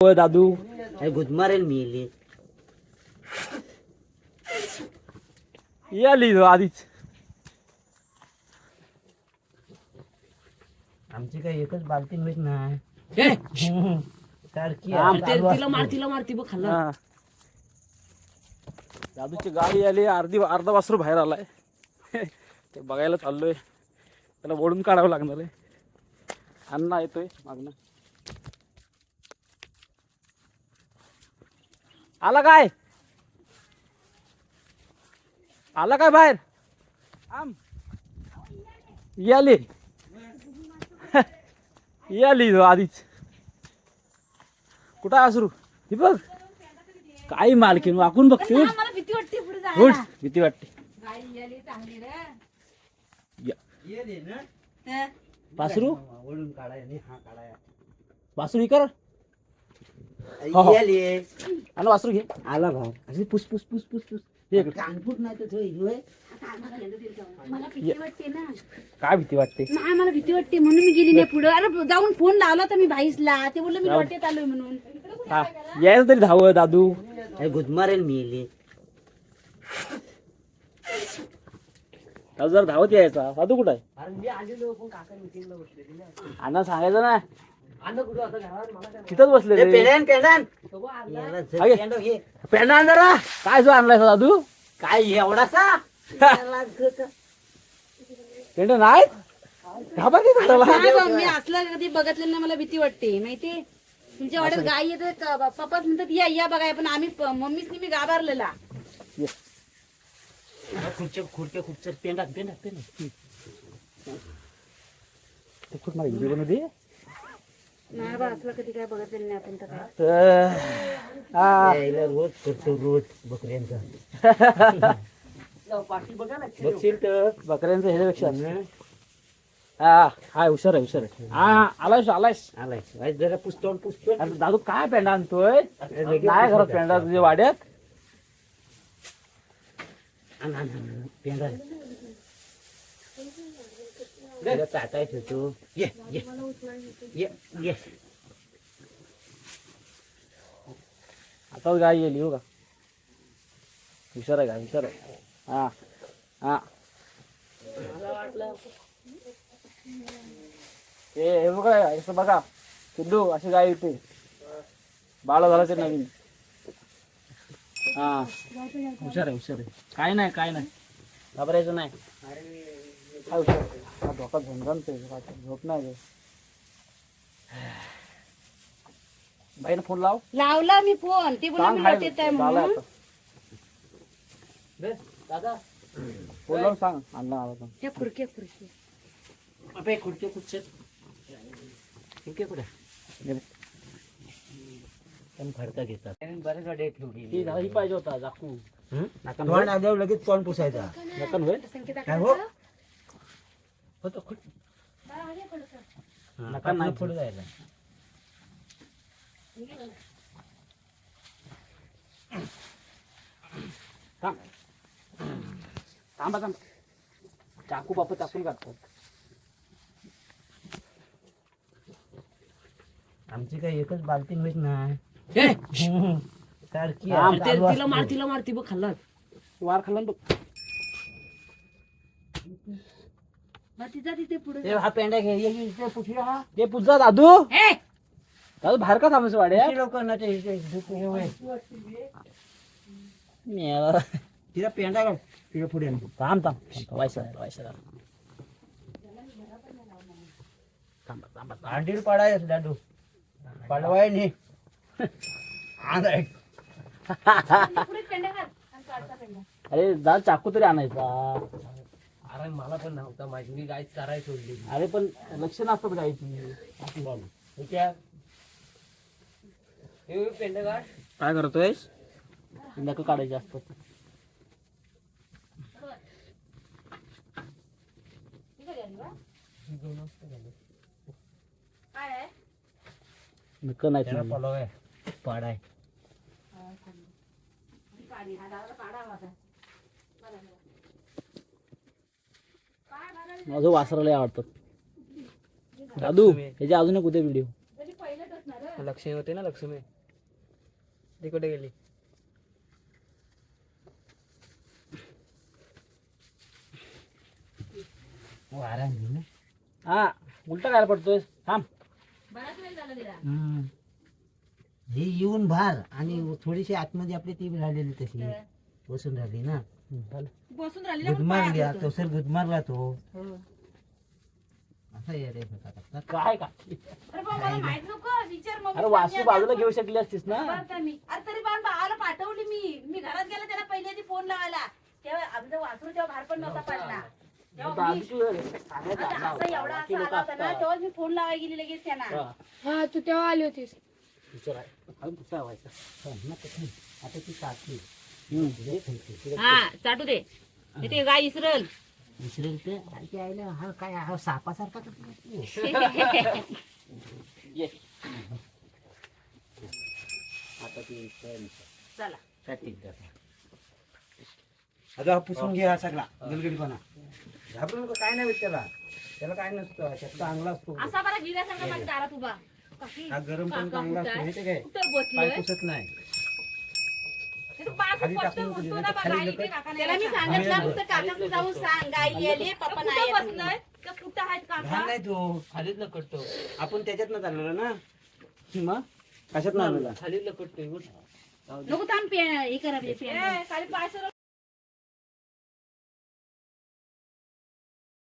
होय दादू. गुदमारेल मी इली. या लिहिलो आधीच. आमची काही एकच बालती होत नाही सारखी तिला बघ खाल्ला. हा. दादूची गाडी आली अर्धी अर्धा वासरू बाहेर आलाय. ते बघायला चाललोय. त्याला ओढून काढावं लागणार आहे. अण्णा येतोय मागणं आला काय? आला काय बाहेर? आम. याली. याली तो आधीच. कुठं आहे वासरू ही बघ. काही मालकीन वाकून बघते उठ भीती वाटते पुढे जा उठ भीती वाटते. गाई आली चांगली रे. या. ये रे ना. हं? वासरू काढाय नाही हा हो, हो. ये ले. आणि वासरू घे. आला भाऊ. असे पुस पुस पुस पुस पुस. हे इकडे. कानपूट नाही तर तो हिरवं आहे. मला भीती वाटते ना. काय भीती वाटते? नाही मला भीती वाटते म्हणून मी गेली नाही पुढे. अरे जाऊन फोन लावला तर मी भाईसला ते बोललं मी वाटेत आलोय म्हणून. हा. यायचं तरी धाव दादू. हे गुदमारेल मी. दादू जर धावत यायचा. दादू कुठं आहे? अरे मी आलेलो पण काका मिटिंगला बसलेली ना. अण्णा सांगायचं ना. तिथंच बसले. पेंडन पेंडन अगे. पेंडा जरा काय जो आणलाय दादू काय एवढासा. पेंड नाही? घाबा की त्याला नाही बा, मी असलं कधी बघितलं ना मला भीती वाटते माहिती? तुमच्या वाड्यात गाई येते पप्पाच म्हणतात या या बघाय पण आम्ही प- मम्मीच मी गाभारलेला खुर्च्या खुर्च्या खुर्च्या पेंडा पेंडा पेंडा ते खूप मला हिंदी मध्ये नाही बा असलं कधी काय बघितलेलं नाही आपण तर काय. तर हा यायला रोज करतो रोज बकऱ्यांचा. बघशील तर बकऱ्यांचं ह्याच्यापेक्षा. हा. हाय हुशार आहे हुशार आहे. हा आलायस आलायस. आलाय आज जरा पुस्तोड अरे दादू काय पेंडा आणतोय? नाही घरात पेंडा तुझ्या वाड्यात. आण, आण, आण, पेंडा चाटायचं होतो ये ये. ये ये. आता गाय येईल हो का? हुशार आहे गाय हुशार आहे. हा हा. हे हे बघा असं बघा. सिद्धू अशी गाय येते. बाळ झालं ते नवीन. हा. हुशार आहे हुशार आहे. काय नाही काय नाही. घाबरायचं नाही. हुशार हा धोका झंझणतोय झोप नाही रे. बाईनं फोन लाव. लावला मी फोन. ते सांग मी हाय वाटेत आहे झालं म्हणून आता. बे, दादा. फोन लावून सांग. अण्णा आला तर. त्या फुरके फुरके अबे कुठे? हे बघ. पण फडका घेतात. बरेच वाटे ही ठेवली झाली पाहिजे होता जाकू नका लगेच तोंड पुसायचा. नकन होईल काय हो? होतो खुट नका नाही पुढे जायला. थांब. थांबा थांब. चाकू बापू टाकून काढतात. आमची काही एकच बालती होत नाही. ए, सारखी तिला मार तिला मार ती बघ खाल्ला. वार खाल्ला ना बघ मग तिचा तिथे पुढे ते हा पेंडा घे. ये, ये, इथे पुठ्या हा. ते पुजा दादू. ए! दादू बाहेर का लोक ना ते इथे हे वय. तिला पेंडा घाल. तिला पुढे आण. थांब थांब. नाही व्हायचं थांबा थांबा अंडील दादू. पाडवाय नाही. अरे दादा चाकू तरी आणायचा. अरे मला पण नव्हता माहिती. मी गाय चाराय सोडली अरे पण लक्ष नसतात गायची हे पेंड काय करतोय नका काढायचे असतात काय आहे. नक नाही. पाडाय काढी हा दादाला काढावा आता. माझं वासराला आवडतात दादू ह्याच्या अजून एक उद्या व्हिडिओ म्हणजे लक्ष्मी होते ना लक्ष्मी. ती कुठे गेली? वारा ना हा उलटा काय पडतोय. थांब. झाला हम्म. हे येऊन भार आणि थोडीशी आतमध्ये आपली ती राहिलेली तशी. बसून राहिली ना. बसून राहिली ना, मग गुदमारली पाया पडतो. तसर गुदमारला तो हो. असा येडे होता का? काय का अरे बा, मला माहीत नको विचार मग अरे वासू बाजूला घेऊ शकली असतीस ना मी अरे तरी पण भावाला पाठवली मी मी घरात गेला त्याला पहिले आधी फोन लावायला तेव्हा आमचं वासरू तेव्हा बाहेर पण नव्हता पडला तेव्हा मी- सांगायचं आता आला असं होता. एवढा बाकी असा लोकं आला होता ना असतात. तेव्हाच मी फोन लावायला गेली लगेच त्यांना हा, हा तू तेव्हा आली होतीस विचार आहे. अजून. हो. आता ती हम्म. हे चाटू दे. ते गाय इसरल. विसरेल ते आईला हा काय हा सापासारखा. आता ती काय चला. आता हा पुसून घे हा सगळा. गलगलीपणा. घाबरू नको काय नाही त्याला. त्याला काय नसतं त्यात चांगला असतो. असा बरा गिऱ्यासारखा माझ्या दारात उभा. काकी, हा गरम पण चांगला असतो आहे? माहिती काय? पाय पुसत नाही. खाली पटकन टाकून बसतो दिलं ना तर बा, खाली गाई लोकं- इथे काका नाही त्याला मी सांगितलं फक्त काकाचं जाऊन सांग गाई आली पप्पा नाही कुठं आहेत घाण काका नाही तो खालीच लकडतो आपण त्याच्यातनं चाललेलो ना. मग? कशात आलेला खाली लकडतोय उठ. नको थांब पे- हे करा पे- पे- खाली